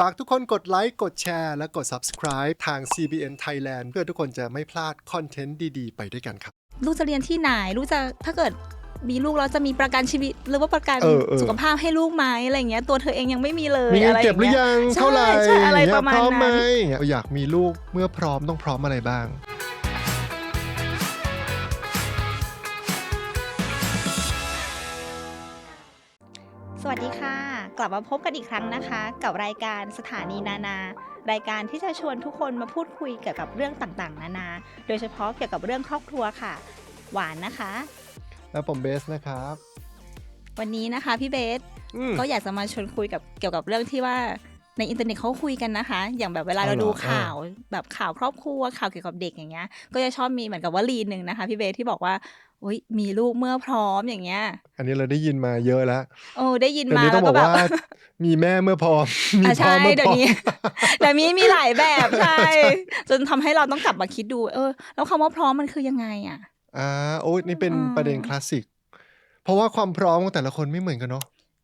ฝากทุกคนกดไลค์ กดแชร์ และกด subscribe ทาง CBN Thailand เพื่อทุกคนจะไม่พลาดคอนเทนต์ดี ๆ ไปด้วยกันครับ ลูกจะเรียนที่ไหน ลูกจะถ้าเกิดมีลูกแล้วจะมีประกันชีวิต หรือว่าประกันเออเออ สุขภาพให้ลูกไหมอะไรอย่างเงี้ยตัวเธอเองยังไม่มีเลยมีเงินอะไรเก็บหรือยังใช่เท่าไหร่ใช่อะไรย่งเงี้ยประมาณพร้อมไหมนั้นอย่างเงี้ยอยากมีลูกเมื่อพร้อมต้องพร้อมอะไรบ้าง สวัสดีค่ะ กลับมาพบกันอีกครั้งนะคะ กับรายการสถานีนานา รายการที่จะชวนทุกคนมาพูดคุยเกี่ยวกับเรื่องต่างๆ นานา โดยเฉพาะเกี่ยวกับเรื่องครอบครัวค่ะ หวานนะคะ แล้วผมเบสนะครับ วันนี้นะคะพี่เบส อืมก็อยากจะมาชวนคุยกับเกี่ยวกับเรื่องที่ว่า ในอินเทอร์เน็ตเขาคุยกันนะคะ อย่างแบบเวลาอ๋อเราเหรอดูอ่าข่าวแบบข่าวครอบครัวข่าวเกี่ยวกับเด็กอย่างเงี้ย ก็จะชอบมีเหมือนกับวลีหนึ่งนะคะพี่เบสที่บอกว่าอุยมีลูกเมื่อพร้อมอย่างเงี้ย อันนี้เราได้ยินมาเยอะแล้วโอ้ได้ยินเดี๋ยวมานี้ต้แล้องวบก็อกแบบว่ามีแม่เมื่อพร้อมมีอะพ่อใช่เมื่อเดี๋พยวร้อมนี้เดี๋ยวนี้มีหลายแบบใช่ จนทำให้เราต้องกลับมาคิดดู เออ แล้วคำว่าพร้อมมันคือยังไงอะอ่าโอ้ยนี่เป็นอืมประเด็นคลาสสิก เพราะว่าความพร้อมของแต่ละคนไม่เหมือนกันเนาะ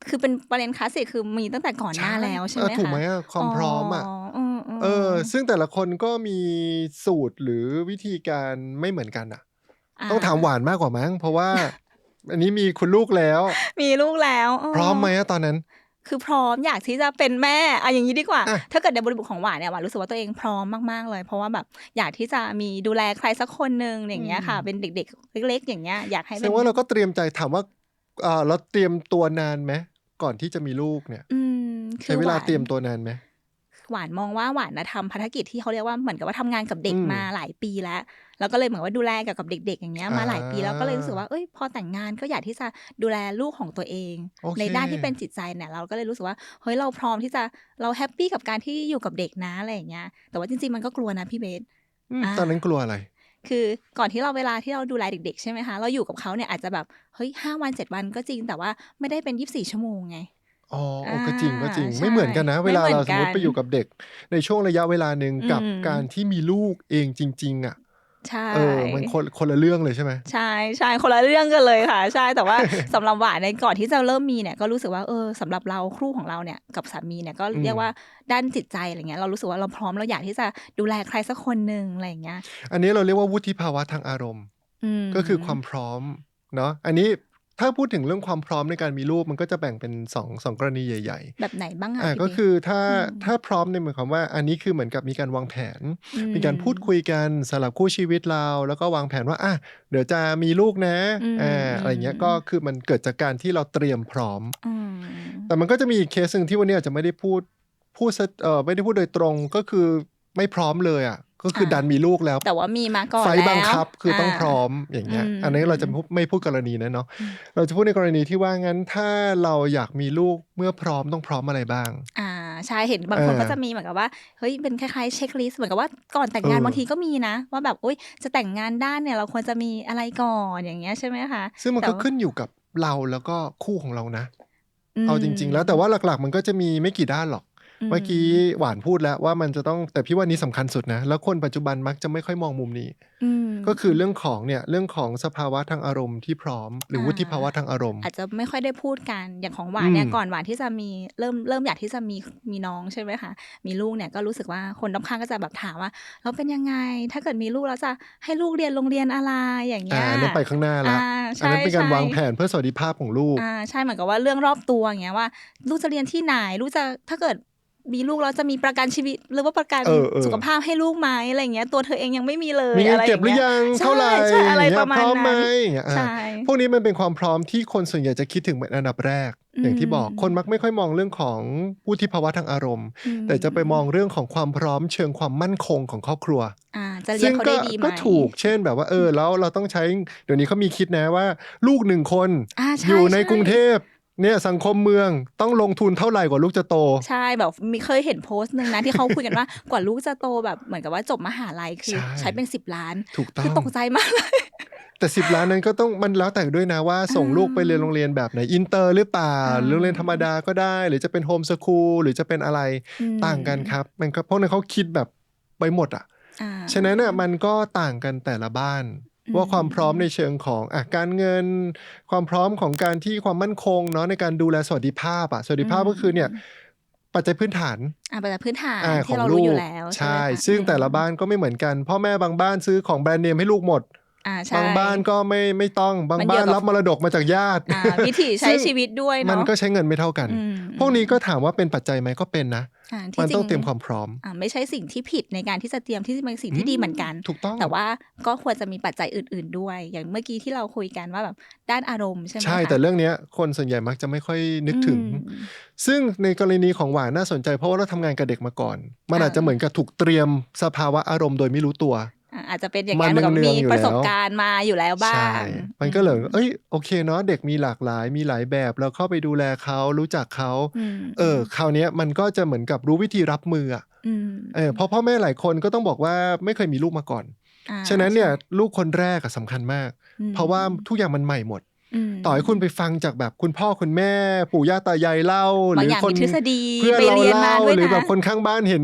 คือเป็นประเด็นคลาสสิกคือมีตั้งแต่ก่อนหน้าแล้วใช่ไหมเออคะถูกไหมอะความพร้อมอะอืมมเออ ซึ่งแต่ละคนก็มีสูตรหรือวิธีการไม่เหมือนกันอะ ต้องถามหวานมากกว่ามั้ง เพราะว่า อันนี้มีคุณลูกแล้ว มีลูกแล้วเพร้อมไหมอะตอนนั้น คือพร้อมอยากที่จะเป็นแม่อะอย่างนี้ดีกว่าอะถ้าเกิดในบริบทของหวานเนี่ยหวานรู้สึกว่าตัวเองพร้อมมากๆเลย เพราะว่าแบบอยากที่จะมีดูแลใครสักคนหนึ่งอย่างเงี้ยค่ะ เป็นเด็ก ๆ เล็ก ๆ อย่างเงี้ยอยากให้แสเป็ดนงว่าเราก็เตรียมใจถามว่าเออเราเตรียมตัวนานไหม ก่อนที่จะมีลูกเนี่ย อืมคืใช้อเวหลาวานเตรียมตัวนานไหม หวานมองว่าหวานนะทำภารกิจที่เขาเรียกว่าเหมือนกับว่าทำงานกับเด็กอืมมาหลายปีแล้ว แล้วก็เลยเหมือนว่าดูแลเกี่ยวกับเด็ก ๆ อย่างเงี้ยมาอ่าหลายปีแล้วก็เลยรู้สึกว่าเอ้ยพอแต่งงานก็อยากที่จะดูแลลูกของตัวเอง โอเค ในด้านที่เป็นจิตใจเนี่ยเราก็เลยรู้สึกว่าเฮ้ยเราพร้อมที่จะเราแฮปปี้กับการที่อยู่กับเด็กนะอะไรอย่างเงี้ยแต่ว่าจริงๆมันก็กลัวนะพี่เบส อืมอ่า ตอนนั้นกลัวอะไร คือก่อนที่เราเวลาที่เราดูแลเด็ก ๆ ใช่ไหมคะ เราอยู่กับเขาเนี่ยอาจจะแบบเฮ้ยห้าวันเจ็ดวันก็จริงแต่ว่าไม่ได้เป็นยี่สิบสี่ชั่วโมงไงอ๋อโอ้อ่าก็จริงก็จริงใช่ไม่เหมือนกันนะไม่เวลาเหมือนเราสมมติกันไปอยู่กับเด็ก ในช่วงระยะเวลาหนึ่งกับอืมการที่มีลูกเองจริง ๆ อะ ใช่เออมันคนคนละเรื่องเลยใช่ไหมใช่ใช่คนละเรื่องกันเลยค่ะ ใช่แต่ว่าสำหรับหวานในก่อนที่จะเริ่มมีเนี่ยก็รู้สึกว่าเออสำหรับเราครูของเราเนี่ยกับสามีเนี่ยก็อืมเรียกว่าด้านจิตใจอะไรเงี้ยเรารู้สึกว่าเราพร้อมเราอยากที่จะดูแลใครสักคนหนึ่งอะไรอย่างเงี้ย อันนี้เราเรียกว่าวุฒิภาวะทางอารมณ์มก็คือความพร้อมเนาะอันนี้ ถ้าพูดถึงเรื่องความพร้อมในการมีลูกมันก็จะแบ่งเป็นสองสองกรณีใหญ่แบบไหนบ้างๆอะอ่าพี่ก็ปิ๊กคือถ้าอืมถ้าพร้อมเนี่ยหมายความว่า อันนี้คือเหมือนกับมีการวางแผนมมีการพูดคุยกันสำหรับคู่ชีวิตเรา แล้วก็วางแผนว่าอะเดี๋ยวจะมีลูกนะอืมอ่าอะไรเงี้ยอืมก็คือมันเกิดจากการที่เราเตรียมพร้อมอืมแต่มันก็จะมีอีกเคสหนึ่งที่วันนี้อาจจะไม่ได้พูดพูดซะเออไม่ได้พูดโดยตรงก็คือไม่พร้อมเลยอะ ก็คือดันมีลูกแล้ว แต่ว่ามีมาก่อนไฟแล้วบังคับคือต้องพร้อมอย่างเงี้ยอืมอันนี้เราจะไม่พูดไม่พูดกรณีนั้นเนาะอืมเราจะพูดในกรณีที่ว่างั้นถ้าเราอยากมีลูกเมื่อพร้อมต้องพร้อมอะไรบ้าง อ่าใช่เห็นบางคนเออก็จะมีเหมือนกับว่าเฮ้ยเป็นคล้ายๆเช็คลิสต์เหมือนกับว่าก่อนแต่งงานเออบางทีก็มีนะ ว่าแบบโอ๊ยจะแต่งงานด้านเนี่ยเราควรจะมีอะไรก่อนอย่างเงี้ยใช่ไหมคะซึ่งมันแต่ก็ว่าขึ้นอยู่กับเราแล้วก็คู่ของเรานะมเอาจริง ๆ แล้วแต่ว่าหลักๆ มันก็จะมีไม่กี่ด้านหรอก เมื่อกี้หวานพูดแล้วว่ามันจะต้องแต่พี่ว่านี้สำคัญสุดนะ แล้วคนปัจจุบันมักจะไม่ค่อยมองมุมนี้อืมก็คือเรื่องของเนี่ยเรื่องของสภาวะทางอารมณ์ที่พร้อม หรืออ่าวุฒิภาวะทางอารมณ์ อาจจะไม่ค่อยได้พูดกันอย่างของหวานเนี่ยอืมก่อนหวานที่จะมีเริ่มเริ่มอยากที่จะมีมีน้องใช่ไหมคะมีลูกเนี่ยก็รู้สึกว่าคนรอบข้างก็จะแบบถามว่าเราเป็นยังไง ถ้าเกิดมีลูกแล้วจะให้ลูกเรียนโรงเรียนอะไรอย่างเงี้อ่ายอันนั้นไปข้างหน้าละอ่าอันใช่นั้นเป็นการใช่วางแผนเพื่อสวัสดิภาพของลูกอ่าใช่เหมือนกับว่าเรื่องรอบตัวอย่างเงี้ยว่า ลูกจะเรียนที่ไหนลูกจะถ้าเกิด มีลูกแล้วจะมีประกันชีวิต หรือว่าประกันเออเออ สุขภาพให้ลูกไหมอะไรอย่างเงี้ยตัวเธอเองยังไม่มีเลยมีเงินอะไรเก็บหรือยังใช่เท่าไหร่ใช่อะไรอย่างเงี้ยประมาณพร้อมไหมนั้น อย่างเงี้ยอ่าใช่ พวกนี้มันเป็นความพร้อมที่คนส่วนใหญ่จะคิดถึงเป็นอันดับแรก อืม อย่างที่บอกคนมักไม่ค่อยมองเรื่องของวุฒิภาวะทางอารมณ์ อืมแต่จะไปมองเรื่องของความพร้อมเชิงความมั่นคงของครอบครัว อ่าจะเลี้ยงเขาได้ดีไหมก็ถูกเช่นแบบว่าเออแล้วเราต้องใช้เดี๋ยวนี้เขามีคิดนะว่า ลูกหนึ่งคน อ่าใช่อยู่ในช่กรุงเทพ เนี่ยสังคมเมืองต้องลงทุนเท่าไหร่กว่าลูกจะโต ใช่แบบมีเคยเห็นโพสต์หนึ่งนะที่เขาคุยกันว่ากว่าลูกจะโตแบบเหมือนกับว่าจบมหาลัยคือใช่ใช้เป็นสิบล้านถูกต้อคืองตกใจมากเลยแต่สิบล้านนั้นก็ต้องมันแล้วแต่ด้วยนะว่าส่งอ่าลูกไปเรียนโรงเรียนแบบไหนอินเตอร์หรือเปล่าอ่าหรือโรงเรียนธรรมดาก็ได้ หรือจะเป็นโฮมสคูลหรือจะเป็นอะไรอืมต่างกันครับ มันก็เพราะนั้นเขาคิดแบบไปหมดอะอ่าฉะนั้นน่ะมันก็ต่างกันแต่ละบ้านอืม ว่าความพร้อมในเชิงของอะการเงิน ความพร้อมของการที่ความมั่นคงเนาะในการดูแลสวัสดิภาพอะสวัสดิภาพก็คือเนี่ยปัจจัยพื้นฐานอ่าปัจจัยพื้นฐานอ่าขอที่งเราลูรู้กอยู่แล้ว ใช่ไหมคะซึ่งแต่ละอืมบ้านก็ไม่เหมือนกัน พ่อแม่บางบ้านซื้อของแบรนด์เนมให้ลูกหมด อ่าใช่ บางบ้านก็ไม่ไม่ต้องบางมันบ้าเกี่นยวกับ รับมรดกมาจากญาติ อ่าวิถีใช้ซึ่ง ชีวิตด้วยมันเนาะก็ใช้เงินไม่เท่ากัน อืมพวกนี้ก็ถามว่าเป็นปัจจัยไหมก็เป็นนะ อ่าที่มันต้องจเตรียมความพร้อม อ่าไม่ใช่สิ่งที่ผิดในการที่จะเตรียมที่เป็นสิ่งที่ดีเหมือนกัน ถูกต้อง แต่ว่าก็ควรจะมีปัจจัยอื่น ๆด้วย อย่างเมื่อกี้ที่เราคุยกันว่าแบบด้านอารมณ์ใช่ไหมใช่คะแต่เรื่องเนี้ยคนส่วนใหญ่มักจะไม่ค่อยนึกถึง อืม ซึ่งในกรณีของหวานน่าสนใจเพราะว่าเราทำงานกับเด็กมาก่อน มันอ่า อาจจะเหมือนกับถูกเตรียมสภาวะอารมณ์โดยไม่รู้ตัว อ่าอาจจะเป็นอย่างมันั้นนเหมือนกับเนืมีองๆอยู่ประสบแล้วการณ์มาอยู่แล้วบ้าใช่งมันก็เลยเอ้ยโอเคเนาะเด็กมีหลากหลายมีหลายแบบเราเข้าไปดูแลเขารู้จักเขาอืมเออคราวเนี้ยมันก็จะเหมือนกับรู้วิธีรับมืออะอืมเออเพราะพ่อแม่หลายคนก็ต้องบอกว่าไม่เคยมีลูกมาก่อนอ่าฉะนั้นเนี่ยใช่ลูกคนแรกอะสำคัญมากอืมเพราะว่าทุกอย่างมันใหม่หมดมต่อให้คุณไปฟังจากแบบคุณพ่อคุณแม่ ปู่ย่าตายายเล่าหบางรืออย่างคนมีทฤษฎีเพื่อนไปเราเรียนมาเล่าด้วยหรือนะแบบคนข้างบ้านเห็น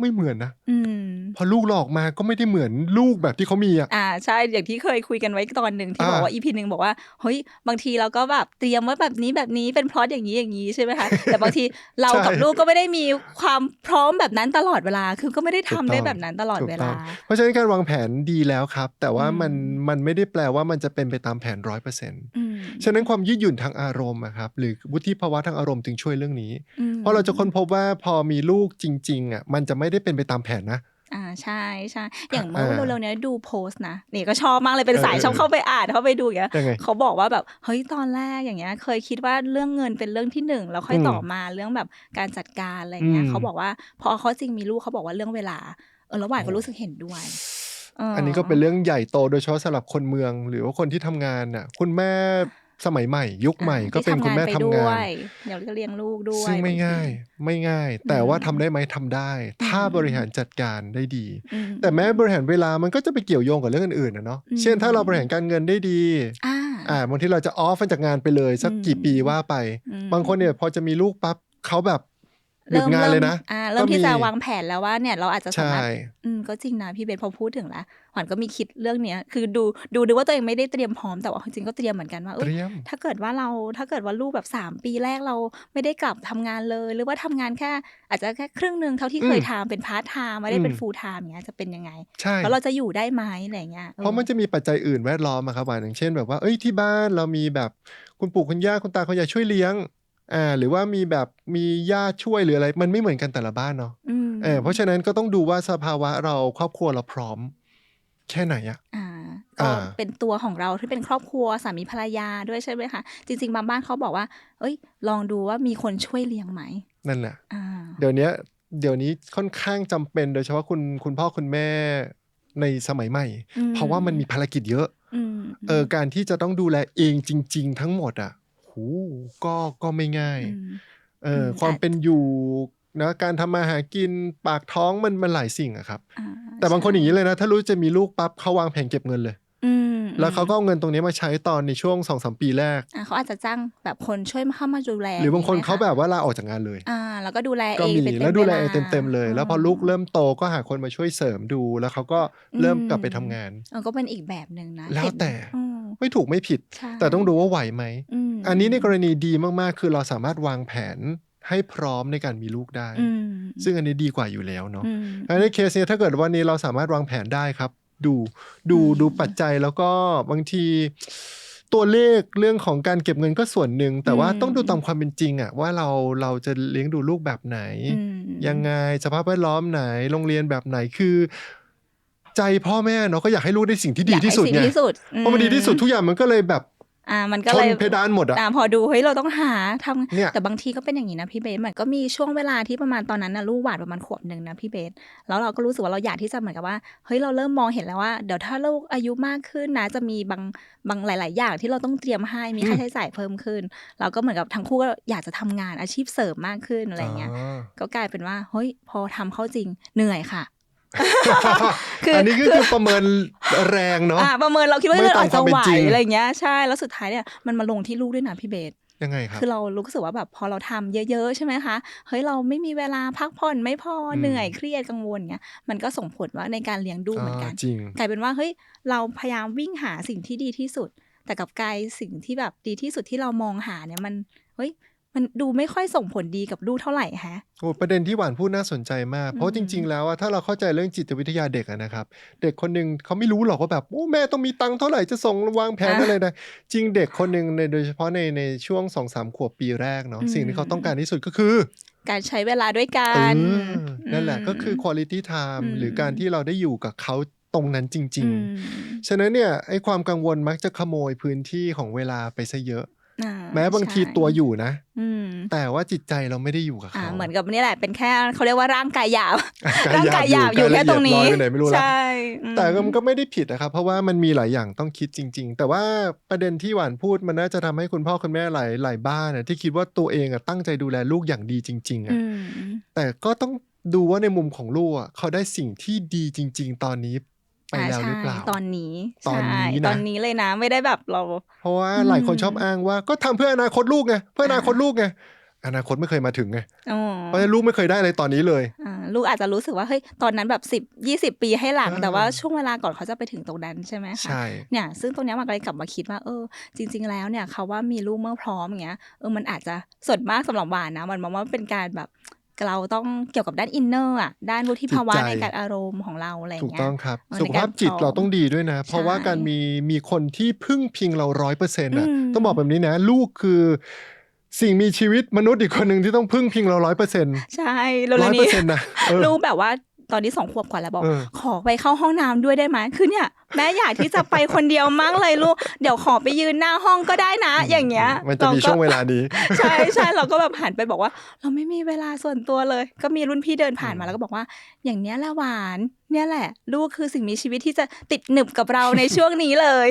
ไม่เหมือนนะอืม พอลูกหลอกมาก็ไม่ได้เหมือนลูกแบบที่เขามีอะอ่าใช่อย่างที่เคยคุยกันไว้ตอนหนึ่งที่อ่าบอกว่าอีพีหนึ่งบอกว่าเฮ้ยบางทีเราก็แบบเตรียมไว้แบบนี้แบบนี้เป็นพล็อตอย่างนี้อย่างนี้ใช่ไหมคะแต่บางทีเรากับลูกก็ไม่ได้มีความพร้อมแบบนั้นตลอดเวลา คือก็ไม่ได้ทำได้แบบนั้นตลอดถูกเวต้ลาองเพราะฉะนั้นการวางแผนดีแล้วครับ แต่ว่าอืมมันมันไม่ได้แปลว่ามันจะเป็นไปตามแผนร้อยเปอร์เซ็นต์อืมฉะนั้นความยืดหยุ่นทางอารมณ์อะครับหรือวุฒิภาวะทางอารมณ์จึงช่วยเรื่องนี้อืมเพราะเราจะค้นพบว่าพอมีลูกจริงๆอะมันจะไม่ได้เป็นไปตามแผนนะ อ่าใช่ใช่อย่างเมื่ออ่าเร็วๆเนี้ยดูโพสต์นะนี่ก็ชอบมากเลยเป็นสายเออชอบเข้าไปอ่านเข้าไปดูอย่างเงี้ยยังไงเขาบอกว่าแบบเฮ้ยตอนแรกอย่างเงี้ย เคยคิดว่าเรื่องเงินเป็นเรื่องที่หนึ่งแล้วค่อยอืมต่อมาเรื่องแบบการจัดการอะไรเงี้ยอืมเขาบอกว่าพอเขาจริงมีลูกเขาบอกว่าเรื่องเวลาเออแล้วหวานก็โอ้รู้สึกเห็นด้วยเอันนี้ก็เป็นเรื่องใหญ่โตโดยเฉพาะสำหรับคนเมือง หรือว่าคนที่ทำงานน่ะ คุณแม่ สมัยใหม่ ยุคใหม่อ่าก็เป็นที่คุณแม่ไปทำด้งาวนยเดี๋ยวก็เลี้ยงลูกด้วย ซึ่งไม่บทีง่าย ไม่ง่าย แต่ว่าทำได้ไหมทำได้ ถ้าบริหารจัดการได้ดีอืมแต่แม้บริหารเวลามันก็จะไปเกี่ยวโยงกับเรื่องอื่นๆนะเนาะอืมเช่นถ้าเราบริหารการเงินได้ดีอ่าอ่าบางทีเราจะออฟจากงานไปเลย สักอืมกี่ปีว่าไปอืมบางคนเนี่ยพอจะมีลูกปั๊บเขาแบบ หยุดงานเลยนะอ่าเริ่มที่ก็จะวางแผนแล้วว่าเนี่ยเราอาจจะสาใช่มารถอืมก็จริงนะพี่เบนพอพูดถึงแล้วขวัญก็มีคิดเรื่องเนี้ยคือดูดูดูว่าตัวเองไม่ได้เตรียมพร้อมแต่ว่าจริงๆก็เตรียมเหมือนกันว่าเอ้เตยรียมถ้าเกิดว่าเราถ้าเกิดว่าลูกแบบสามปีแรกเราไม่ได้กลับทำงานเลย หรือว่าทำงานแค่ อาจจะแค่ครึ่งหนึ่งเท่าที่เคยอืมทำเป็นพาร์ทไทม์ไม่ได้เป็นอืมฟูลไทม์อย่างเงี้ยจะเป็นยังไงใช่แล้วเราจะอยู่ได้ไหมอะไรเงี้ยเพราะมันจะมีปัจจัยอื่นแวดล้อมอะครับหวานอย่างเช่นแบบว่าเอ้ยที่บ้านเรามีแบบคุณปู่คุณย่าคุณตาคุณยายช่วยเลี้ยง อ่าหรือว่ามีแบบมีญาติช่วยหรืออะไร มันไม่เหมือนกันแต่ละบ้านเนาะอืมเออเพราะฉะนั้นก็ต้องดูว่าสภาวะเราครอบครัวเราพร้อม แค่ไหนอะอ่าก็อ่าเป็นตัวของเราที่เป็นครอบครัวสามีภรรยาด้วยใช่ไหมคะ จริง ๆ บางบ้านเขาบอกว่า เอ้ย ลองดูว่ามีคนช่วยเลี้ยงไหม นั่นแหละอ่าเดี๋ยวเนี้ยเดี๋ยวนี้ค่อนข้างจำเป็นโดยเฉพาะคุณคุณพ่อคุณแม่ในสมัยใหม่อืมเพราะว่ามันมีภารกิจเยอะอืมเออการที่จะต้องดูแลเองจริง ๆ ทั้งหมดอะ หูก็ก็ไม่ง่ายอืมเอออมความอาจเป็นอยู่นะการทำมาหากินปากท้องมันมันหลายสิ่งอะครับอ่าแต่บางคนอย่างนี้เลยนะ ถ้ารู้จะมีลูกปั๊บเขาวางแผนเก็บเงินเลยอืมแล้วเขาก็เอาเงินตรงนี้มาใช้ตอนในช่วงสองสามปีแรกอ่าเขาอาจจะจ้างแบบคนช่วยเข้ามาดูแล หรือบางคนย่เขาไหมะแบบว่าลาออกจากงานเลย อ่า แล้วก็ดูแลก็เองมีเป็นแล้วดูแลวาเองเต็มๆเลย แล้วพอลูกเริ่มโตก็หาคนมาช่วยเสริมดู แล้วเขาก็เริ่มกลับไปทำงานเออก็เป็นอีกแบบหนึ่งนะ แล้วเห็นแต่อืมไม่ถูกไม่ผิดใช่แต่ต้องดูว่าไหวไหมม อันนี้ในกรณีดีมากๆ คือเราสามารถวางแผนให้พร้อมในการมีลูกได้อืมซึ่งอันนี้ดีกว่าอยู่แล้วเนาะอืมอันในเคสเนี้ยถ้าเกิดวันนี้เราสามารถวางแผนได้ครับ ดูดูอืมดูปัจจัยแล้วก็บางทีตัวเลขเรื่องของการเก็บเงินก็ส่วนหนึ่ง แต่ว่าต้องดูตามความเป็นจริงอะว่าเราเราจะเลี้ยงดูลูกแบบไหนอืมยังไงสภาพแวดล้อมไหนโรงเรียนแบบไหนคือ ใจพ่อแม่เนาะก็อยากให้ลูกได้สิ่งที่ดีที่สุดอยากไงให้สิ่งที่สุดเพราะมันดีที่สุดทุกอย่างมันก็เลยแบบ อ่ามันก็ชเลนยเพดานหมดอะอ่าพอดูเฮ้ยเราต้องหาทำเนี่ยแต่บางทีก็เป็นอย่างนี้นะพี่เบสมันก็มีช่วงเวลาที่ประมาณตอนนั้นนะลูกหวานประมาณขวบหนึ่งนะพี่เบสแล้วเราก็รู้สึกว่าเราอยากที่จะเหมือนกับว่าเฮ้ยเราเริ่มมองเห็นแล้วว่าเดี๋ยวถ้าลูกอายุมากขึ้นนะจะมีบางบางหลาย ๆ อย่างที่เราต้องเตรียมให้มีค่าใช้จ่ายเพิ่มขึ้นเราก็เหมือนกับทั้งคู่ก็อยากจะทำงานอาชีพเสริมมากขึ้นอะไรเงี้ยาก็กลายเป็นว่าเฮ้ยพอทำเข้าจริงเหนื่อยค่ะ คืออันนี้ก็คือประเมินแรงเนาะอ่าประเมินเราคิดว่าไม่เราตามอาจจะความเป็ไหนวจริงอะไรเงี้ยใช่แล้วสุดท้ายเนี่ยมันมาลงที่ลูกด้วยนะพี่เบสยังไงครับคือเรารู้สึกว่าแบบพอเราทำเยอะ ๆ ใช่ไหมคะ เฮ้ยเราไม่มีเวลาพักผ่อนไม่พออมเหนื่อยเครียดกังวลเงี้ยมันก็ส่งผลว่าในการเลี้ยงดูเหมือนกันาจริงกลายเป็นว่าเฮ้ยเราพยายามวิ่งหาสิ่งที่ดีที่สุด แต่กลับกลายสิ่งที่แบบดีที่สุดที่เรามองหาเนี่ยมันเฮ้ย มันดูไม่ค่อยส่งผลดีกับลูกเท่าไหร่ฮะโอ้ประเด็นที่หวานพูดน่าสนใจมาก เพอืราะมจริง ๆ แล้วอะถ้าเราเข้าใจเรื่องจิตวิทยาเด็กอะนะครับ เด็กคนหนึ่งเขาไม่รู้หรอกว่าแบบโอ้แม่ต้องมีตังค์เท่าไหร่จะส่งวางแผนอะไรนะจริงเด็กคนหนึ่งในโดยเฉพาะในในช่วงสองสามขวบปีแรกเนาะอืมสิ่งที่เขาต้องการที่สุดก็คือ การใช้เวลาด้วยกัเอนอนั่นแหละก็คือ quality time อืมหรือการที่เราได้อยู่กับเขาตรงนั้นจริงอืมๆฉะนั้นเนี่ยไอ้ความกังวลมักจะขโมยพื้นที่ของเวลาไปซะเยอะอ่า แม้บางทีใช่ตัวอยู่นะอืมแต่ว่าจิตใจเราไม่ได้อยู่กับอ่าเขาเหมือนกับนี่แหละเป็นแค่เขาเรียกว่าร่างกายหยาบกร่างกายหยาบอยู่แค่ตรงนี้กายละเอียดลอยไปไหนไม่รู้ละใช่อืมแต่ก็มันก็ไม่ได้ผิดนะครับ เพราะว่ามันมีหลายอย่างต้องคิดจริง ๆ แต่ว่าประเด็นที่หวานพูดมันน่าจะทำให้คุณพ่อคุณแม่หลายหลายบ้านน่ะที่คิดว่าตัวเองอะตั้งใจดูแลลูกอย่างดีจริง ๆอะอืมแต่ก็ต้องดูว่าในมุมของลูกอะเขาได้สิ่งที่ดีจริง ๆ ตอนนี้ ไปแล้วหรือเปล่าใช่ตอนนี้ตอนนี้ใช่นะตอนนี้เลยนะไม่ได้แบบเรา เพราะว่าอืมหลายคนชอบอ้างว่าก็ทำเพื่ออนาคตลูกไงเพื่ออนาคตลูกไงอนาคตไม่เคยมาถึงไงอ๋อเพราะฉะนั้นลูกไม่เคยได้อะไรตอนนี้เลยอ่าลูกอาจจะรู้สึกว่าเฮ้ยตอนนั้นแบบสิบยี่สิบปีให้หลังอ่าแต่ว่าช่วงเวลาก่อนเขาจะไปถึงตรงนั้นใช่ไหมคะใช่เนี่ยซึ่งตรงเนี้ยมันก็เลยกลับมาคิดว่าเออ จริง ๆ แล้วเนี่ยเขาว่ามีลูกเมื่อพร้อมอย่างเงี้ยเออมันอาจจะส่วนมากสำหรับหวานนะมันมองว่าเป็นการแบบ เราต้องเกี่ยวกับด้านอินเนอร์อะด้านวุฒิภาวะจิตใจในการอารมณ์ของเราอะไรอย่างถูกเงี้ยต้องครับเออสุขภาพจิตในการเราต้องดีด้วยนะ เพราะว่าใช่การมีมีคนที่พึ่งพิงเราร้อยเปอร์เซ็นต์อะอืมต้องบอกแบบนี้นะ ลูกคือสิ่งมีชีวิตมนุษย์อีกคนหนึ่งที่ต้องพึ่งพิงเราร้อยเปอร์เซ็นต์ใช่แล้วร้อยเปอนี้ร์เซ็นต์นะเออลูกแบบว่า ตอนนี้สองขวบกว่าแล้วบอกเออขอไปเข้าห้องน้ำด้วยได้ไหมคือเนี่ยแม่อยากที่จะไปคนเดียวมากเลยลูกเดี๋ยวขอไปยืนหน้าห้องก็ได้นะ อย่างเงี้ย มันจะมีรก็ช่วงเวลานี้ ใช่ใช่เราก็แบบหันไปบอกว่า เราไม่มีเวลาส่วนตัวเลย ก็มีรุ่นพี่เดินผ่านมาแล้วก็บอกว่า อย่างเนี้ยแหละหวาน เนี่ยแหละ ลูกคือสิ่งมีชีวิตที่จะติดหนึบกับเราในช่วงนี้เลย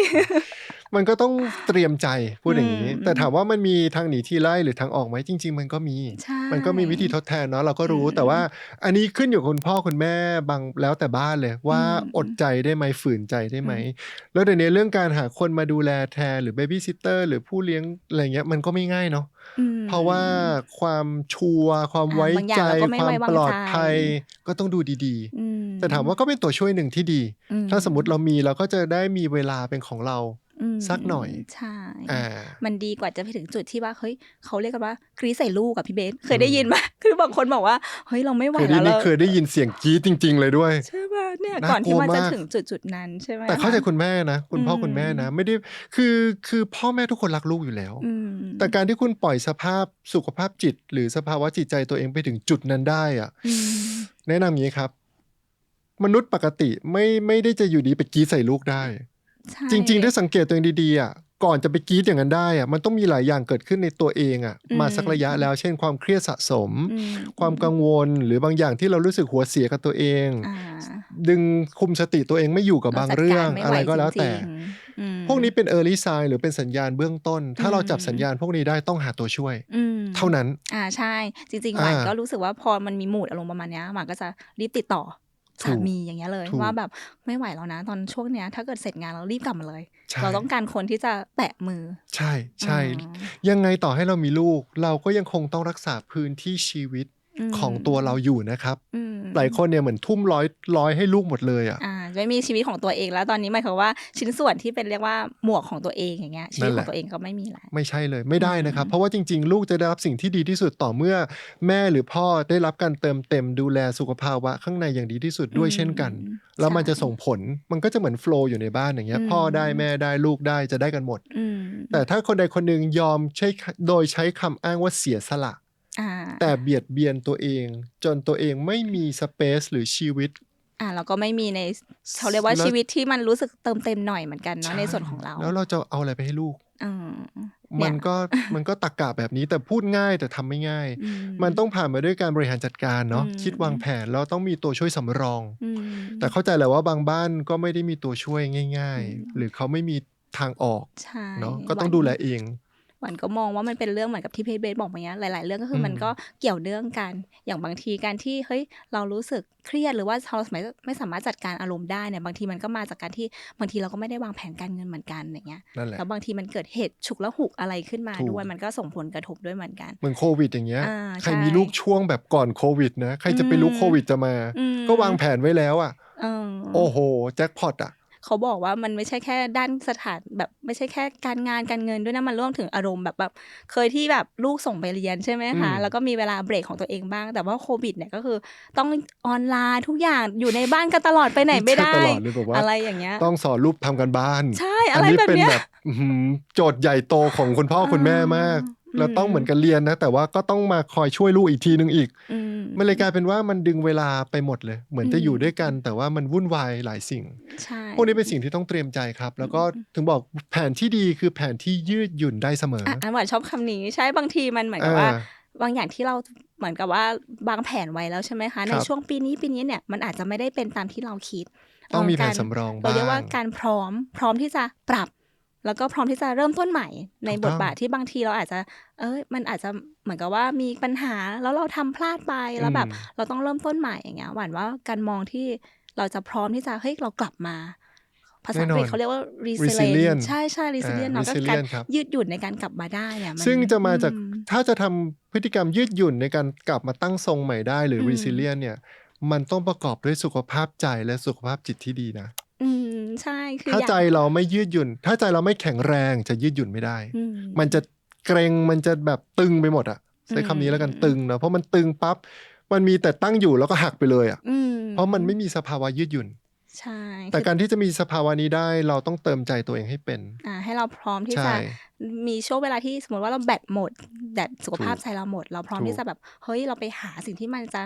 มันก็ต้องเตรียมใจพูดอย่างนี้อืมแต่ถามว่ามันมีทางหนีที่ไล่หรือทางออกไหมจริง ๆ มันก็มีใช่มันก็มีวิธีทดแทนเนาะเราก็รู้อืมแต่ว่า อันนี้ขึ้นอยู่กับคุณพ่อคุณแม่บางแล้วแต่บ้านเลยว่าอืมอดใจได้ไหมฝืนใจได้ไหมอืมแล้วเดี๋ยวนี้เรื่องการหาคนมาดูแลแทนหรือเบบี้ซิสเตอร์หรือผู้เลี้ยงอะไรเงี้ยมันก็ไม่ง่ายเนาะอืม เพราะว่าความชัวร์ความอ่าไว้บางอย่างใจเราก็ไม่ความไว้วางปลอดใจภัยก็ต้องดูดีอืมๆแต่ถามว่าก็เป็นตัวช่วยหนึ่งที่ดีอืถ้าสมมติเรามีเราก็จะได้มีเวลาเป็นของเราอืม สักหน่อย ใช่อ่ามันดีกว่าจะไปถึงจุดที่ว่าเฮ้ยเขาเรียกกันว่ากรีดใส่ลูกกับพี่เบสเคยได้ยินไหมคือบางคนบอกว่าเฮ้ยเราไม่ไหวเคยได้แล้วนี่เราเคยได้ยินเสียงกรี๊ดจริง ๆ เลยด้วยใช่ป่ะเนี่ยน่าก่อนที่มันกลัวจะมากถึงจุดจุดๆนั้นใช่ไหมแต่เข้าใจะคุณแม่นะคุณพ่ออืมคุณแม่นะไม่ได้คือคือพ่อแม่ทุกคนรักลูกอยู่แล้วอืมแต่การที่คุณปล่อยสภาพสุขภาพจิต หรือสภาวะจิตใจตัวเองไปถึงจุดนั้นได้อะอืมแนะนำอย่างนี้ครับ มนุษย์ปกติไม่ไม่ได้จะอยู่ดีไปกรีดใส่ลูกได้ ใช่จริงๆถ้าสังเกตตัวเองดีๆอะก่อนจะไปกรีดอย่างนั้นได้อะมันต้องมีหลายอย่างเกิดขึ้นในตัวเองอะมาสักระยะแล้ว เช่น ความเครียดสะสม อืมความกังวลหรือบางอย่างที่เรารู้สึกหัวเสียกับตัวเอง อ่าดึงคุมสติตัวเองไม่อยู่กับบางเรื่องจัดอะไรม่หก็แล้วแต่ จริงๆอืม พวกนี้เป็น early sign หรือเป็นสัญญาณเบื้องต้น ถ้าเราจับอืม สัญญาณพวกนี้ได้ต้องหาตัวช่วย อืม เท่านั้น อ่าใช่ จริงๆหวานอ่าก็รู้สึกว่าพอมันมีหมูดอารมณ์ประมาณเนี้ยหวานก็จะรีบติดต่อถู สากมีอย่างเงี้ยเลยถูกว่าแบบไม่ไหวแล้วนะ ตอนช่วงเนี้ย ถ้าเกิดเสร็จงานเรารีบกลับมาเลยใช่เราต้องการคนที่จะแตะมือ ใช่ใช่อืมยังไงต่อให้เรามีลูก เราก็ยังคงต้องรักษาพื้นที่ชีวิตม ของตัวเราอยู่นะครับอืมหลายคนเนี่ยเหมือนทุ่มร้อยร้อยให้ลูกหมดเลยอะอ่าไม่มีชีวิตของตัวเองแล้วตอนนี้หมายความว่าชิ้นส่วนที่เป็นเรียกว่าหมวกของตัวเองอย่างเงี้ยชีวิตนั่นขแหอละงตัวเองก็ไม่มีแล้วไม่ใช่เลยไม่ได้นะครับอืมเพราะว่าจริง ๆ ลูกจะได้รับสิ่งที่ดีที่สุดต่อเมื่อ แม่หรือพ่อได้รับการเติมเต็มดูแลสุขภาวะข้างในอย่างดีที่สุดด้วยเช่นกันอืมแล้วมันจะใช่ส่งผลมันก็จะเหมือนโฟล์อยู่ในบ้านอย่างเงี้ยอืมพ่อได้แม่ได้ลูกได้จะได้กันหมดอืมแต่ถ้าคนใดคนหนึ่งยอมใช้โดยใช้คำอ้างว่าเสียสละอ่า แต่เบียดเบียนตัวเอง จนตัวเองไม่มีสเปซหรือชีวิต อ่าเราก็ไม่มีในเขาเรียกว่าแล้วชีวิตที่มันรู้สึกเติมเต็มหน่อยเหมือนกันเนาะในส่วนของเรา แล้วเราจะเอาอะไรไปให้ลูกอืมมันเนี่ยก็มันก็ตักกะแบบนี้แต่พูดง่ายแต่ทำไม่ง่ายอืมันต้องผ่านมาด้วยการบริหารจัดการเนาะอืมคิดวางแผนแล้วต้องมีตัวช่วยสำรองอืมแต่เข้าใจแหละว่าบางบ้านก็ไม่ได้มีตัวช่วยง่ายอืมๆหรือเขาไม่มีทางออกใช่เนาะก็ต้องหวานดูแลเอง หวันก็มองว่ามันเป็นเรื่องเหมือนกับที่เพจเบสบอกมาเนี้ยหลาย ๆ เรื่องก็คืออมมันก็เกี่ยวเนื่องกัน อย่างบางทีการที่เฮ้ยเรารู้สึกเครียดหรือว่าเราสมัยไม่สามารถจัดการอารมณ์ได้เนี่ยบางทีมันก็มาจากการที่บางทีเราก็ไม่ได้วางแผนการเงินเหมือนกันอย่างเงี้ยนั่นแหละแล้วบางทีมันเกิดเหตุฉุกละหุกอะไรขึ้นมาถูกด้วยมันก็ส่งผลกระทบด้วยเหมือนกันเหมือนโควิดอย่างเงี้ยอ่าใครใช่มีลูกช่วงแบบก่อนโควิดนะใครจะไปรู้อืมโควิดจะมาอืมก็วางแผนไว้แล้วอะเออโอ้โหแจ็คพอตอะ เขาบอกว่ามันไม่ใช่แค่ด้านสถานแบบไม่ใช่แค่การงานการเงินด้วยนะมันรวมถึงอารมณ์แบบแบบเคยที่แบบลูกส่งไปเรียนใช่ไหมคะอืมแล้วก็มีเวลาเบรกของตัวเองบ้าง แต่ว่าโควิดเนี่ยก็คือต้องออนไลน์ทุกอย่างอยู่ในบ้านกันตลอดไปไหนไม่ได้ตลอดเลยแบบว่าอะไรอย่างเงี้ยต้องสอนรูปทำกันบ้าน ใช่อัอะไรนี้แบบเป็นเนี้ยแบบอื้อหือโจทย์ใหญ่โตของคุณพ่อคุณแม่มาก อืมเราต้องเหมือนกันเรียนนะ แต่ว่าก็ต้องมาคอยช่วยลูกอีกทีนึงอีกอืมมันเลยกลายเป็นว่ามันดึงเวลาไปหมดเลย เหมือนจะอืมอยู่ด้วยกัน แต่ว่ามันวุ่นวายหลายสิ่งใช่พวกนี้เป็นสิ่งที่ต้องเตรียมใจครับ แล้วก็ถึงบอกแผนที่ดีคือแผนที่ยืดหยุ่นได้เสมออะอันหวานชอบคำนี้ใช่บางทีมันเหมือนกับอ่าว่าบางอย่างที่เราเหมือนกับว่าบางแผนไว้แล้วใช่ไหมคะในครับช่วงปีนี้ปีนี้เนี่ยมันอาจจะไม่ได้เป็นตามที่เราคิดต้องมีแผนเารสำรองเราบ้าเรียกว่างการพร้อมพร้อมที่จะปรับ แล้วก็พร้อมที่จะเริ่มต้นใหม่ในถูกบต้ทองบาทที่บางทีเราอาจจะ เอ้ยมันอาจจะเหมือนกับว่ามีปัญหาแล้วเราทำพลาดไปแล้วแบบอืมเราต้องเริ่มต้นใหม่อย่างเงี้ยหวานว่าการมองที่เราจะพร้อมที่จะเฮ้ยเรากลับมาภาษาอังกฤษเขาเรียกว่า resilient resilient ใช่ใช่ resilient อ่าเนาะก็คือการ resilient ครับยืดหยุ่นในการกลับมาได้เนี่ยมันซึ่งจะมาจากอืมถ้าจะทำพฤติกรรมยืดหยุ่นในการกลับมาตั้งทรงใหม่ได้หรืออืม resilient เนี่ย มันต้องประกอบด้วยสุขภาพใจและสุขภาพจิตที่ดีนะ อืมใช่คือถ้าอยากใจเราไม่ยืดหยุ่น ถ้าใจเราไม่แข็งแรงจะยืดหยุ่นไม่ได้อืมันจะเกรงมันจะแบบตึงไปหมดอะใช้อืมคำนี้แล้วกันตึงนะเพราะมันตึงปั๊บมันมีแต่ตั้งอยู่แล้วก็หักไปเลยอะอืมเพราะมันไม่มีสภาวะยืดหยุ่นใช่แต่คือการที่จะมีสภาวะนี้ได้เราต้องเติมใจตัวเองให้เป็นอ่าให้เราพร้อมที่ใช่จะมีช่วงเวลาที่สมมติว่าเราแบตหมดแบตสุขภาพถูกใจเราหมด เราพร้อมถูกที่จะแบบเฮ้ยเราไปหาสิ่งที่มันจะ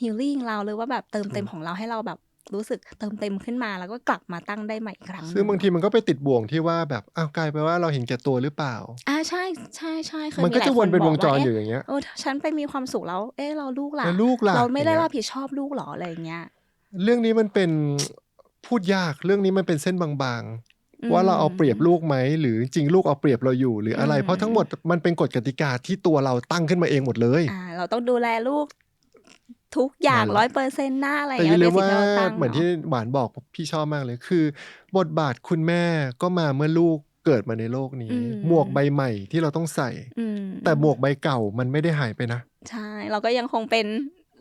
ฮีลลิ่งเราหรือว่าแบบเติมเต็มถูกของเราให้เราแบบ รู้สึกเติมเต็มขึ้นมาแล้วก็กลับมาตั้งได้ใหม่อีกครั้งหนึ่ซึ่งบางทีมันก็ไปติดบ่วงที่ว่าแบบอ้าวกลายไปนว่าเราเห็นแก่ตัวหรือเปล่าอ่าใช่ใช่ใช่เคยมันก็หลายจะวนเป็นควงจรบกอยู่อย่างเงี้ยเออฉันไปมีความสุขแล้ว เออเราลูกล่ะแล้วลูกล่ะเราไม่ได้อย่างเงี้ยรับผิดชอบลูกหรออะไรอย่างเงี้ย เรื่องนี้มันเป็นพูดยากเรื่องนี้มันเป็นเส้นบางอืมๆว่าเราเอาเปรียบลูกไหมหรือจริงลูกเอาเปรียบเราอยู่หรืออะไรอืมเพราะทั้งหมดมันเป็นกฎกติกาที่ตัวเราตั้งขึ้นมาเองหมดเลยอ่าเราต้องดูแลลูก ทุกอย่างนั่นแหร้อละยเปอร์เซ็นต์หน้าอะไรแต่อย่าลืมเป็นว่าสิ่งที่เราตั้งเหมือนเนาะที่หวานบอกพี่ชอบมากเลย คือ บทบาทคุณแม่ก็มาเมื่อลูกเกิดมาในโลกนี้อืมหมวกใบใหม่ที่เราต้องใส่อืมแต่หมวกใบเก่ามันไม่ได้หายไปนะ ใช่ เราก็ยังคงเป็น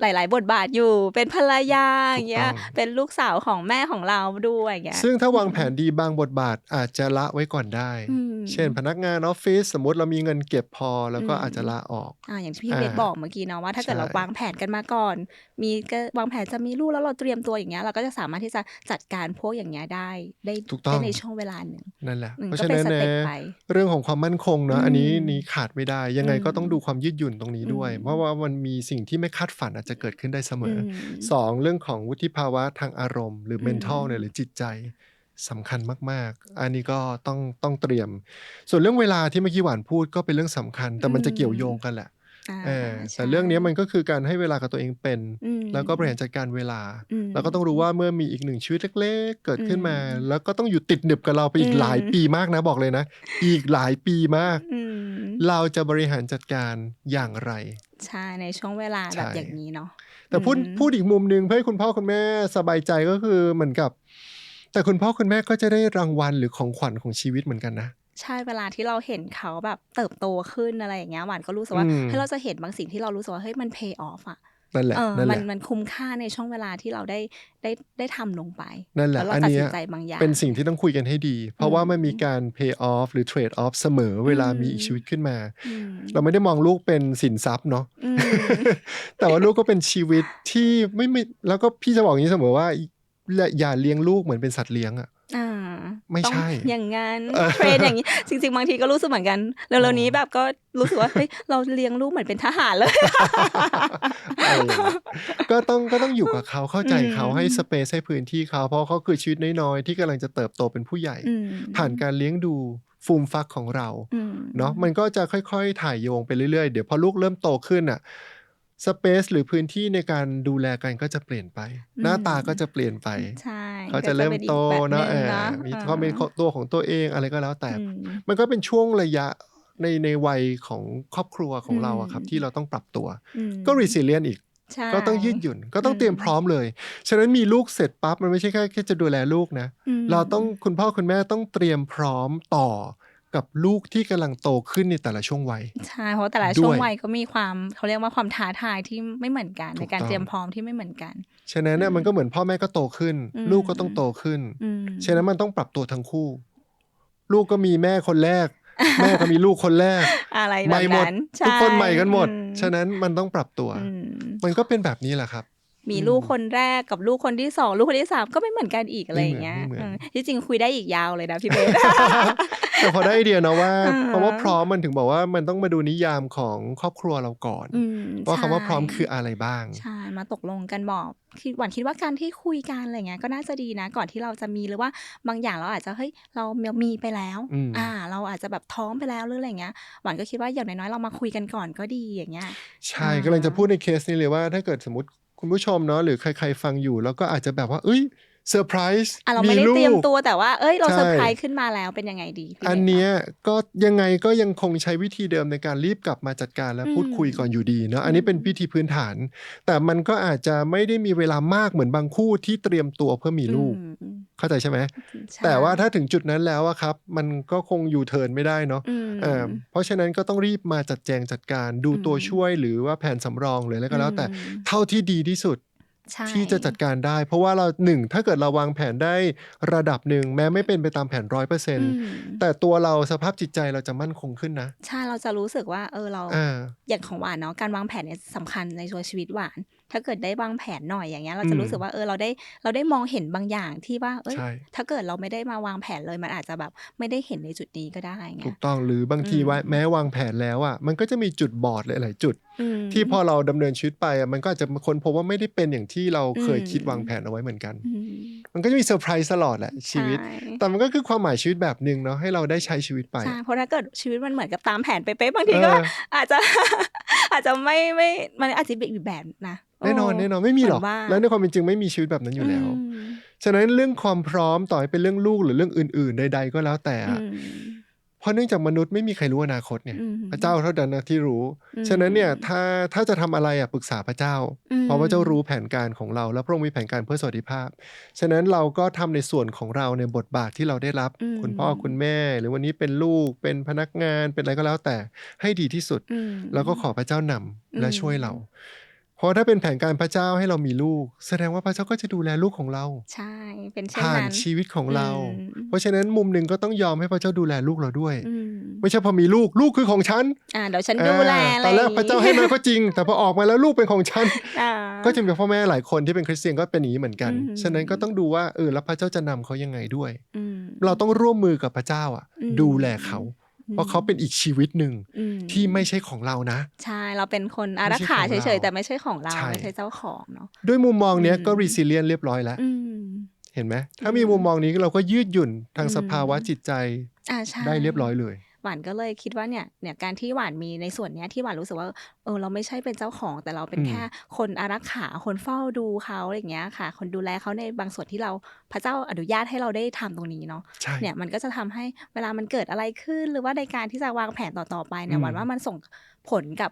หลาย ๆ บทบาทอยู่ เป็นภรรยาอย่างเงี้ยถูกต้องเป็นลูกสาวของแม่ของเราด้วยอย่างเงี้ย ซึ่งถ้าวางแผนดีบางบทบาทอาจจะละไว้ก่อนได้อืมเช่นพนักงานออฟฟิศสมมติเรามีเงินเก็บพอแล้วก็อืมอาจจะลาออก อ่าอย่างที่พี่อ่าเวทบอกเมื่อกี้เนาะว่าถ้าเกิดใช่เราวางแผนกันมาก่อน มีก็วางแผนจะมีลูกแล้วเราเตรียมตัวอย่างเงี้ยเราก็จะสามารถที่จะจัดการพวกอย่างเงี้ยได้ได้ถูกต้องได้ในช่วงเวลาหนึ่งนั่นแหละอืมเพราะก็ฉะเป็นนั้นสนะเต็ปไปเรื่องของความมั่นคงเนอะอืมอันนี้นี้ขาดไม่ได้ ยังไงก็อืมต้องดูความยืดหยุ่นตรงนี้ด้วยอืมเพราะว่ามันมีสิ่งที่ไม่คาดฝันอาจจะเกิดขึ้นได้เสมออมสองเรื่องของวุฒิภาวะทางอารมณ์ หรืออืม mental เนี่ยหรือจิตใจสำคัญมาก ๆ อันนี้ก็ต้องต้องเตรียม ส่วนเรื่องเวลาที่เมื่อกี้หวานพูดก็เป็นเรื่องสำคัญ แต่มันจะเกี่ยวโยงกันแหละอ่าเออใช่แต่เรื่องนี้มันก็คือการให้เวลากับตัวเองเป็นอืมแล้วก็บริหารจัดการเวลาอืมแล้วก็ต้องรู้ว่าเมื่อมีอีกหนึ่งชีวิตเล็ก ๆ เกิดขึ้นมาอืมแล้วก็ต้องอยู่ติดหนึบกับเราไปอีอืกมหลายปีมากนะบอกเลยนะ อีกหลายปีมากอืม เราจะบริหารจัดการอย่างไร ใช่ ในช่วงเวลาแบบใช่อย่างนี้เนาะแต่พูดอืมพูดอีกมุมหนึ่งเพื่อให้คุณพ่อคุณแม่สบายใจก็คือเหมือนกับ แต่คุณพ่อคุณแม่ก็จะได้รางวัลหรือของขวัญของชีวิตเหมือนกันนะใช่เวลาที่เราเห็นเขาแบบเติบโตขึ้นอะไรอย่างเงี้ยหวานก็รู้สึกว่าอืมให้เราจะเห็นบางสิ่งที่เรารู้สึกว่าเฮ้ยมัน pay off อะ นั่นแหละเออนั่นแหมันละมันคุ้มค่าในช่วงเวลาที่เราได้ได้ได้ทำลงไปนั่นแหละแล้วเราอันตัดเนี้สิยนใจบางอย่างเป็นสิ่งที่ต้องคุยกันให้ดี เพราะว่ามันมีการ pay off หรือ trade off เสมอเวลามีอีกชีวิตขึ้นมาอืมเราไม่ได้มองลูกเป็นสินทรัพย์เนาะอืมแต่ว่าลูกก็เป็นชีวิตที่ไม่ไม่แล้วก็พี่จะบอกอย่างนี้เสมอว่าอย่าอย่าเลี้ยงลูกเหมือนเป็นสัตว์เลี้ยงอะอ่าไม่ต้องใช่ อย่างงั้นเออเทรนอย่างนี้จริงๆบางทีก็รู้สึกเหมือนกันเร็วๆนี้แบบก็รู้สึกว่าเฮ้ยเราเลี้ยงลูกเหมือนเป็นทหารเลย อะไรอย่างเงี้ย ก็ต้องก็ต้องอยู่กับเขาเข้าใจเขาอืมให้สเปซให้พื้นที่เขา เพราะเขาคือชีวิตน้อยๆ ที่กำลังจะเติบโตเป็นผู้ใหญ่อืมผ่านการเลี้ยงดูฟูมฟักของเราอืมเนาะมันก็จะค่อยๆ ถ่ายโยงไปเรื่อยๆ เดี๋ยวพอลูกเริ่มโตขึ้นอะสเปซหรือพื้นที่ในการดูแลกันก็จะเปลี่ยนไป หน้าตาก็จะเปลี่ยนไปใช่เขาจะเริ่มโตเนาะก็เอป็ออีกแบบหงมีความเป็นตัวของตัวเองอะไรก็แล้วแต่อืมมันก็เป็นช่วงระยะในในวัยของครอบครัวของเราอะครับอืมที่เราต้องปรับตัวอืมก็ resilient อีก ใช่ ก็ต้องยืดหยุ่น ก็ต้องอืมเตรียมพร้อมเลย ฉะนั้นมีลูกเสร็จปั๊บมันไม่ใช่แค่แค่จะดูแลลูกนะ อืม เราต้องคุณพ่อคุณแม่ต้องเตรียมพร้อมต่อกับลูกที่กำลังโตขึ้นในแต่ละช่วงวัย ใช่เพราะแต่ละช่วงด้วยวัยก็มีความเขาเรียกว่าความท้าทายที่ไม่เหมือนกันถูกในการต้อง เตรียมพร้อมที่ไม่เหมือนกัน ฉะนั้นเนี่ยอืมมันก็เหมือนพ่อแม่ก็โตขึ้น อืม ลูกก็ต้องโตขึ้น อืม ฉะนั้นมันต้องปรับตัวทั้งคู่ ลูกก็มีแม่คนแรก แม่ก็มีลูกคนแรกอะไรใหแบม่บหมดนั้นทุกคนใหม่กันหมด อืฉะนั้นมันต้องปรับตัว อืม มันก็เป็นแบบนี้แหละครับ มีอืมลูกคนแรกกับลูกคนที่สองลูกคนที่สามก็ไม่เหมือนกันอีกอะไรอย่างเงี้ยไม่เหมือนไม่เหมือนอืมที่จริงคุยได้อีกยาวเลยนะพี่เบสแต่พอได้ไอเดียเนาะว่าอ่าเพราะว่าพร้อมมันถึงบอกว่ามันต้องมาดูนิยามของครอบครัวเราก่อนอืมว่าคำว่าพร้อมใช่คืออะไรบ้างใช่มาตกลงกันบอกคิดหวานคิดว่าการที่คุยกันอะไรเงี้ยก็น่าจะดีนะ ก่อนที่เราจะมีหรือว่าบางอย่างเราอาจจะเฮ้ยเรามีไปแล้วอืมอ่า เราอาจจะแบบท้องไปแล้วหรืออะไรเงี้ยหวานก็คิดว่าอย่างน้อยๆเรามาคุยกันก่อนก็ดีอย่างเงี้ยใช่อ่ากำลังจะพูดในเคสนี้เลยว่าถ้าเกิดสมมติ คุณผู้ชมเนาะหรือใครๆฟังอยู่ แล้วก็อาจจะแบบว่า เอ้ยเซอร์ไพรส์อะเราไม่ได้เตรียมตัวแต่ว่า เอ้ย เราใช่เซอร์ไพรส์ขึ้นมาแล้วเป็นยังไงดีพี่อันบสเนี้ยก็ยังไงก็ยังคงใช้วิธีเดิมในการรีบกลับมาจัดการและอืมพูดคุยก่อนอยู่ดีเนาะอันนี้เป็นวิธีพื้นฐาน แต่มันก็อาจจะไม่ได้มีเวลามากเหมือนบางคู่ที่เตรียมตัวเพื่อมีลูกอืมอืม เข้าใจใช่ไหมใช่แต่ว่าถ้าถึงจุดนั้นแล้วอะครับ มันก็คงยูเทิร์นไม่ได้เนาะอืมเออเพราะฉะนั้นก็ต้องรีบมาจัดแจงจัดการดูอืมตัวช่วยหรือว่าแผนสำรองเลยแล้วก็แล้ว แต่อืมเท่าที่ดีที่สุดใช่ที่จะจัดการได้ เพราะว่าเราหนึ่งถ้าเกิดเราวางแผนได้ระดับหนึ่งแม้ไม่เป็นไปตามแผนร้อยเปอร์เซ็นอืต์มแต่ตัวเราสภาพจิตใจเราจะมั่นคงขึ้นนะ ใช่เราจะรู้สึกว่า เออเราอ่าอย่างของหวานเนาะการวางแผนเนี่ยสำคัญในตัวชีวิตหวาน ถ้าเกิดได้วางแผนหน่อยอย่างเงี้ย เราจะอืมรู้สึกว่าเออเราได้เราได้มองเห็นบางอย่างที่ว่า เอ้ยใช่ถ้าเกิดเราไม่ได้มาวางแผนเลยมันอาจจะแบบไม่ได้เห็นในจุดนี้ก็ได้ไงถูกต้องหรือบางทีอืมว่าแม้วางแผนแล้วอะมันก็จะมีจุดบอดหลายๆจุดอืมที่พอเราดำเนินชีวิตไปอะมันก็อาจจะค้นพบว่าไม่ได้เป็นอย่างที่เราเคยอืมคิดวางแผนเอาไว้เหมือนกันอืมมันก็จะมีเซอร์ไพรส์ตลอดแหละชีวิตใช่แต่มันก็คือความหมายชีวิตแบบหนึ่งเนาะให้เราได้ใช้ชีวิตไปใช่เพราะถ้าเกิดชีวิตมันเหมือนกับตามแผนไปเป๊ะบางทีก็เอออาจจะอาจจะไม่ไม่มันอาจจะเป็นอีกแบบนะ แน่นอนโแน่นอนไม่มีหรอกเหมือนว่าแล้วในความเป็นจริงไม่มีชีวิตแบบนั้นอยู่แล้วอืมฉะนั้นเรื่องความพร้อมต่อให้เป็นเรื่องลูกหรือเรื่องอื่น ๆ ใด ๆ ก็แล้วแต่อะอืมเพราะเนื่องจากมนุษย์ไม่มีใครรู้อนาคตเนี่ยอืมพระเจ้าเท่านั้นนะที่รู้อืมฉะนั้นเนี่ยถ้าถ้าจะทำอะไรอะปรึกษาพระเจ้าอืมเพราะว่าเจ้ารู้แผนการของเรา และพระองค์มีแผนการเพื่อสวัสดิภาพ ฉะนั้นเราก็ทำในส่วนของเราในบทบาทที่เราได้รับอืมคุณพ่อคุณแม่ หรือวันนี้เป็นลูกเป็นพนักงานเป็นอะไรก็แล้วแต่ให้ดีที่สุดอืมแล้วก็ขอพระเจ้านำและอืมช่วยเราเพ ราะถ้าเป็นแผนการพระเจ้าให้เรามีลูก แสดงว่าพระเจ้าก็จะดูแลลูกของเรา ใช่ เป็นเช่นผ่านนั้นชีวิตของเราอืมเพราะฉะนั้นมุมหนึ่งก็ต้องยอมให้พระเจ้าดูแลลูกเราด้วยอืมไม่ใช่พอมีลูกลูกคือของฉันอ่าเดี๋ยวฉันดูแลอ่าอะไรตอนแรกพระเจ้าให้มาก็จริง แต่พอออกมาแล้วลูกเป็นของฉันอ่าก็จะมีพ่อแม่หลายคนที่เป็นคริสเตียนก็เป็นอย่างนี้เหมือนกันอืมฉะนั้นก็ต้องดูว่าเออแล้วพระเจ้าจะนำเขายังไงด้วยอืมเราต้องร่วมมือกับพระเจ้าอะอืมดูแลเขา เพราะเขาเป็นอีกชีวิตหนึ่งอืมที่ไม่ใช่ของเรานะ ใช่เราเป็นคนอารักขาไม่ใช่ของเฉยๆเราแต่ไม่ใช่ของเราใช่ไม่ใช่เจ้าของเนาะด้วยมุมมองเนี้ยอืมก็รีซิเลียนเรียบร้อยแล้วอืมเห็นไหมถ้าอืมมีมุมมองนี้เราก็ยืดหยุ่นทางอืมสภาวะจิตใจอ่าใช่ได้เรียบร้อยเลย หวานก็เลยคิดว่าเนี่ยเนี่ยการที่หวานมีในส่วนเนี้ยที่หวานรู้สึกว่าเออเราไม่ใช่เป็นเจ้าของแต่เราเป็นอืมแค่คนอารักขาคนเฝ้าดูเขาอะไรอย่างเงี้ยค่ะ คนดูแลเขาในบางส่วนที่เราพระเจ้าอนุญาตให้เราได้ทำตรงนี้เนาะใช่เนี่ยมันก็จะทำให้เวลามันเกิดอะไรขึ้น หรือว่าในการที่จะวางแผนต่อๆไปเนี่อืยมหวานว่ามันส่งผลกับ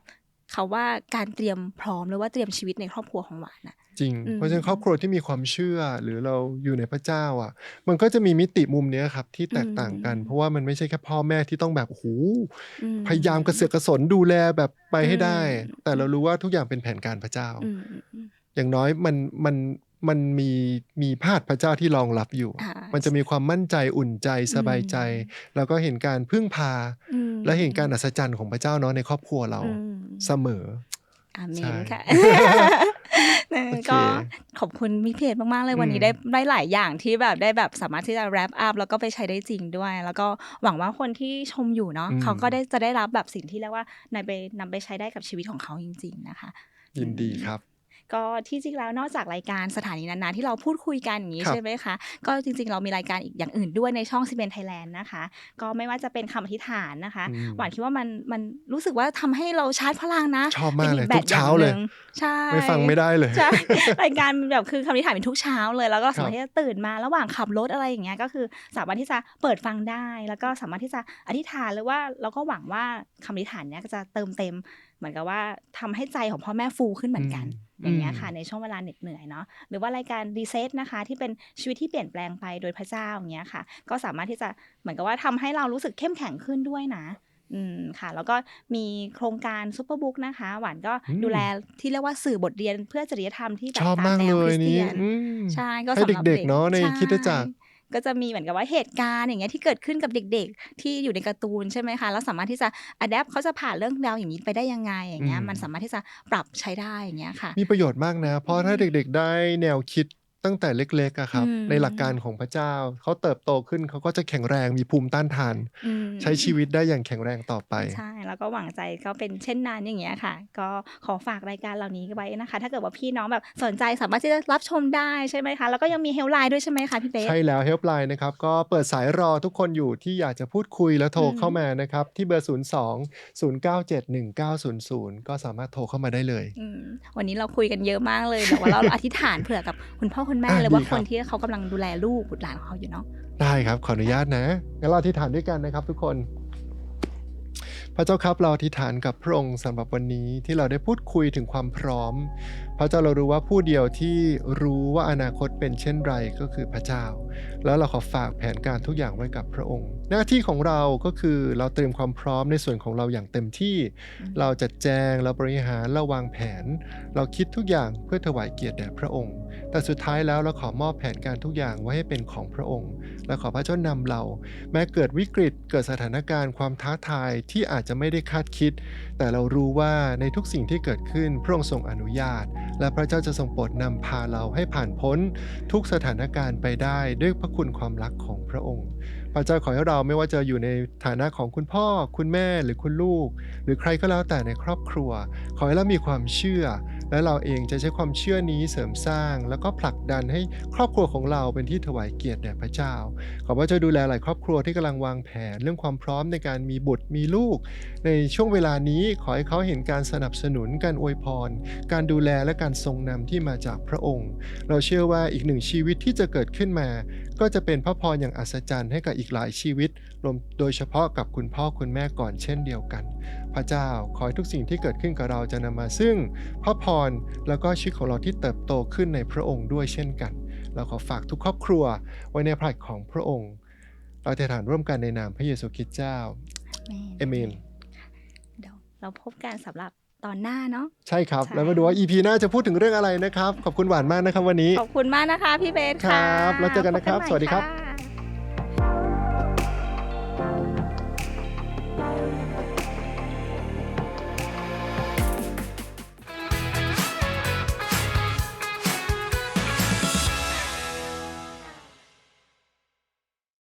เขาว่าการเตรียมพร้อมหรือว่าเตรียมชีวิตในครอบครัวของหวานน่ะจริงอืมเพราะฉะนั้นครอบครัวที่มีความเชื่อหรือเราอยู่ในพระเจ้าอะ มันก็จะมีมิติมุมเนี้ยครับที่แตกต่างกัน เพราะว่ามันไม่ใช่แค่พ่อแม่ที่ต้องแบบโอ้โหอืมพยายามกระเสือกกระสนดูแลแบบไปให้ได้อืมแต่เรารู้ว่าทุกอย่างเป็นแผนการพระเจ้าอืมอืมอืมอย่างน้อยมันมัน มันมีมีพาดพระเจ้าที่รองรับอยู่อ่ามันจะมีความมั่นใจอุ่นใจสบายใจ แล้วก็เห็นการพึ่งพาอืมและเห็นการอัศจรรย์ของพระเจ้าเนาะในครอบครัวเราอืมเสมออาเมใช่นค่ะเออโอเคก็ขอบคุณมิเพจมาก ๆ เลยวันนี้อืมได้ได้หลายอย่างที่แบบได้แบบสามารถที่จะ wrap up แล้วก็ไปใช้ได้จริงด้วย แล้วก็หวังว่าคนที่ชมอยู่เนาะอืมเขาก็ได้จะได้รับแบบสิ่งที่เรียกว่านำไปนำไปใช้ได้กับชีวิตของเขาจริง ๆ นะคะ ยินดีครับ ก็ที่จริงแล้วนอกจากรายการสถานีนานาที่เราพูดคุยกันอย่างนี้ครับใช่ไหมคะ ก็จริง ๆ เรามีรายการอีกอย่างอื่นด้วยในช่องซีเมนไทยแลนด์นะคะ ก็ไม่ว่าจะเป็นคำอธิษฐานนะคะอืมหวานคิดว่ามันมันรู้สึกว่าทำให้เราชาร์จพลังนะชอบมากเลยป็นทุกเช้าเลยแบบองหนึ่งใช่ไม่ฟังไม่ได้เลยใช่รายการแบบคือคำอธิษฐานเป็นทุกเช้าเลย แล้วก็ครับสามารถที่จะตื่นมาระหว่างขับรถอะไรอย่างเงี้ยก็คือสามารถที่จะเปิดฟังได้ แล้วก็สามารถที่จะอธิษฐานหรือว่าเราก็หวังว่าคำอธิษฐานเนี้ยก็จะเติมเต็ม เหมือนกับว่าทำให้ใจของพ่อแม่ฟูขึ้นเหมือนกันอืมอย่างเงี้ยค่ะอืมในช่วงเวลาเหน็ดเหนื่อยเนาะหรือว่ารายการรีเซ็ตนะคะ ที่เป็นชีวิตที่เปลี่ยนแปลงไปโดยพระเจ้าอย่างเงี้ยค่ะ ก็สามารถที่จะเหมือนกับว่าทำให้เรารู้สึกเข้มแข็งขึ้นด้วยนะอืมค่ะ แล้วก็มีโครงการซูเปอร์บุ๊กนะคะ หวานก็อืมดูแลที่เรียกว่าสื่อบทเรียนเพื่อจริยธรรมที่แบบชอบตามมากแนเลวคริยสเตีนี้ยนอืมใช่ก็ให้สำหรับเด็กๆเนาะในใช่คริสตจักร ก็จะมีเหมือนกับว่าเหตุการณ์อย่างเงี้ยที่เกิดขึ้นกับเด็ก ๆ ที่อยู่ในการ์ตูนใช่ไหมคะแล้วสามารถที่จะอัดแอปเขาจะผ่านเรื่องราวอย่างนี้ไปได้ยังไงอย่างเงี้ยมันสามารถที่จะปรับใช้ได้อย่างเงี้ยค่ะ มีประโยชน์มากนะ เพราะถ้าเด็ก ๆ ได้แนวคิด ตั้งแต่เล็กๆอะครับ อืม ในหลักการของพระเจ้า เขาเติบโตขึ้นเขาก็จะแข็งแรงมีภูมิต้านทาน อืม ใช้ชีวิตได้อย่างแข็งแรงต่อไป ใช่แล้วก็หวังใจก็เป็นเช่นนั้นอย่างเงี้ยค่ะ ก็ขอฝากรายการเหล่านี้ไว้นะคะ ถ้าเกิดว่าพี่น้องแบบสนใจสามารถที่จะรับชมได้ใช่ไหมคะ แล้วก็ยังมีเฮลไลน์ด้วยใช่ไหมคะพี่เบสใช่แล้ว Helpline นะครับ ก็เปิดสายรอทุกคนอยู่ที่อยากจะพูดคุยแล้วโทรอืม เข้ามานะครับ ที่เบอร์ 0 2 0 9 7 1 9 0 0 ก็สามารถโทรเข้ามาได้เลย อืมวันนี้เราคุยกันเยอะมากเลยแต่ว่าเรา อธิษฐานเผื่อกับคุณพ่อคุณแม่อะเลยว่าดีคครับนที่เขากำลังดูแลลูกบุตรหลานของเขาอยู่เนาะได้ครับ ขออนุญาตนะงั้นเราอธิษฐานด้วยกันนะครับทุกคน พระเจ้าครับเราอธิษฐานกับพระองค์สำหรับวันนี้ที่เราได้พูดคุยถึงความพร้อมพ ระเจ้าเรารู้ว่าผู้เดียวที่รู้ว่าอนาคตเป็นเช่นไรก็คือพระเจ้า แล้วเราขอฝากแผนการทุกอย่างไว้กับพระองค์ หน้าที่ของเราก็คือเราเตรียมความพร้อมในส่วนของเราอย่างเต็มที่อืมเราจัดแจงเราบริหารเราวางแผน เราคิดทุกอย่างเพื่อถวายเกียรติแด่พระองค์ แต่สุดท้ายแล้วเราขอมอบแผนการทุกอย่างไว้ให้เป็นของพระองค์ และขอพระเจ้านำเรา แม้เกิดวิกฤตเกิดสถานการณ์ความท้าทายที่อาจจะไม่ได้คาดคิด แต่เรารู้ว่าในทุกสิ่งที่เกิดขึ้นพระองค์ทรงอนุญาต และพระเจ้าจะทรงโปรดนำพาเราให้ผ่านพ้นทุกสถานการณ์ไปได้ด้วยพระคุณความรักของพระองค์ พระเจ้าขอให้เราไม่ว่าจะอยู่ในฐานะของคุณพ่อ คุณแม่หรือคุณลูก หรือใครก็แล้วแต่ในครอบครัว ขอให้เรามีความเชื่อ และเราเองจะใช้ความเชื่อนี้เสริมสร้าง แล้วก็ผลักดันให้ครอบครัวของเราเป็นที่ถวายเกียรติแด่พระเจ้า ขอพระเจ้าดูแลหลายครอบครัวที่กำลังวางแผน เรื่องความพร้อมในการมีบุตรมีลูก ในช่วงเวลานี้ขอให้เขาเห็นการสนับสนุนการอวยพร การดูแลและการทรงนำที่มาจากพระองค์ เราเชื่อว่าอีกหนึ่งชีวิตที่จะเกิดขึ้นมา ก็จะเป็นพระพรอย่างอัศจรรย์ให้กับอีกหลายชีวิตรวมโดยเฉพาะกับคุณพ่อคุณแม่ก่อนเช่นเดียวกัน พระเจ้า ขอให้ทุกสิ่งที่เกิดขึ้นกับเราจะนำมาซึ่งพระพรแล้วก็ชีวิตของเราที่เติบโตขึ้นในพระองค์ด้วยเช่นกัน เราขอฝากทุกครอบครัวไว้ในพระหัตถ์ของพระองค์ เราจะฐานร่วมกันในนามพระเยซูคริสต์เจ้าเอเมนเดี๋ยวเราพบกันสำหรับตอนหน้าเนาะใช่ครับใช่แล้วมาดูว่า EP หน้าจะพูดถึงเรื่องอะไรนะครับ ขอบคุณหวานมากนะครับวันนี้ ขอบคุณมากนะคะพี่เบสครัค่ะบแล้วเจอกันนะครับพใหม่สวัสดีครับะ